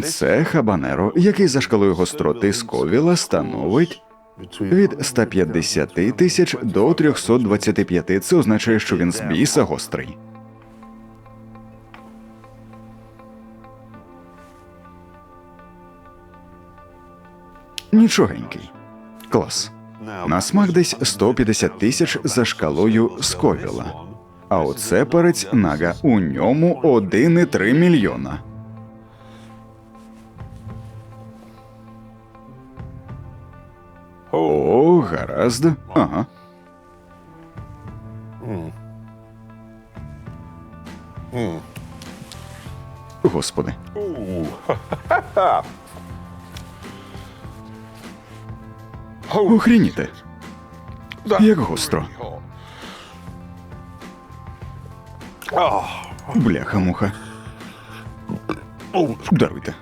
Це хабанеро, який за шкалою гостроти Сковіла становить від 150 тисяч до 325. Це означає, що він з біса гострий. Нічогенький. Клас. На смак десь 150 тисяч за шкалою Сковіла. А оце перець нага. У ньому 1,3 мільйона. О, гаразд. Ага. Господи. Охрініте. Як гостро. Бляха-муха. Даруйте.